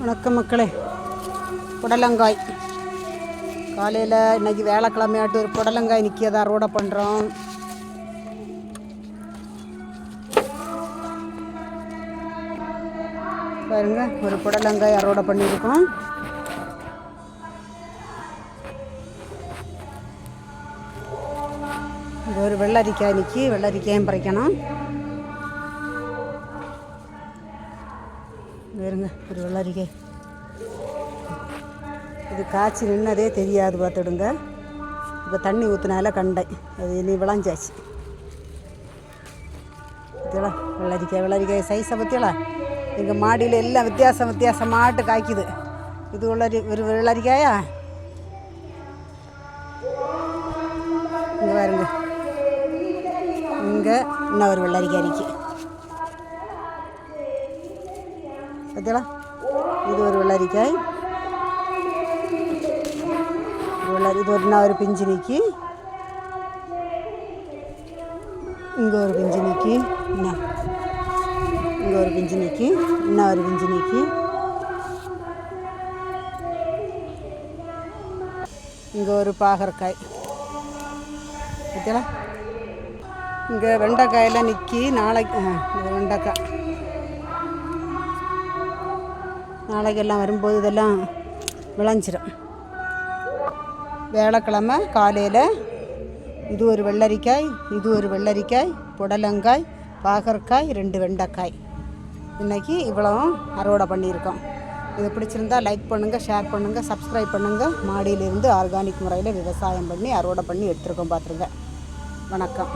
வணக்கம் மக்களே. புடலங்காய். காலையில் இன்னைக்கு வேலைக்கிழமையாட்டு ஒரு புடலங்காய் நிற்கியதை அறுவடை பண்ணுறோம் பாருங்க ஒரு புடலங்காய் அறுவடை பண்ணியிருக்கோம். இது ஒரு வெள்ளரிக்காய் நிற்கி வெள்ளரிக்காயும் பறிக்கணும். வேறுங்க ஒரு வெள்ளரிக்காய் இது காய்ச்சி நின்னதே தெரியாது பார்த்துடுங்க. இப்போ தண்ணி ஊற்றினால கண்டேன் அது இனி விளைஞ்சாச்சு. பற்றியலா வெள்ளரிக்காய் வெள்ளரிக்காய் சைஸை பற்றியலா எங்கள் மாடியில் எல்லாம் வித்தியாசம் வித்தியாசமாட்டு காய்க்குது. இது வெள்ளரி ஒரு வெள்ளரிக்காயா இங்கே பாருங்க. இங்கே இன்னும் ஒரு வெள்ளரிக்காய் இருக்குது பார்த்தீங்களா? இது ஒரு வெள்ளரிக்காய். வெள்ளரி இது ஒரு இன்னும் ஒரு பிஞ்சு நிற்கி இங்கே ஒரு பிஞ்சு நிற்கி என்ன இங்கே ஒரு பிஞ்சு நிற்கி இன்னும் ஒரு பிஞ்சு நிற்கி இங்கே ஒரு பாகற்காய். பார்த்தீங்களா? இங்கே வெண்டைக்காயெல்லாம் நிற்கி நாளைக்கு வெண்டைக்காய். நாளைக்கெல்லாம் வரும்போது இதெல்லாம் விளைஞ்சிரும். வேலைக்கிழமை காலையில் இது ஒரு வெள்ளரிக்காய் இது ஒரு வெள்ளரிக்காய் புடலங்காய் பாகற்காய் ரெண்டு வெண்டைக்காய். இன்றைக்கி இவ்வளவும் அறுவடை பண்ணியிருக்கோம். இது பிடிச்சிருந்தா லைக் பண்ணுங்கள் ஷேர் பண்ணுங்கள் சப்ஸ்கிரைப் பண்ணுங்கள் மாடியிலிருந்து ஆர்கானிக் முறையில் விவசாயம் பண்ணி அறுவடை பண்ணி எடுத்துருக்கோம் பார்த்துருங்க வணக்கம்.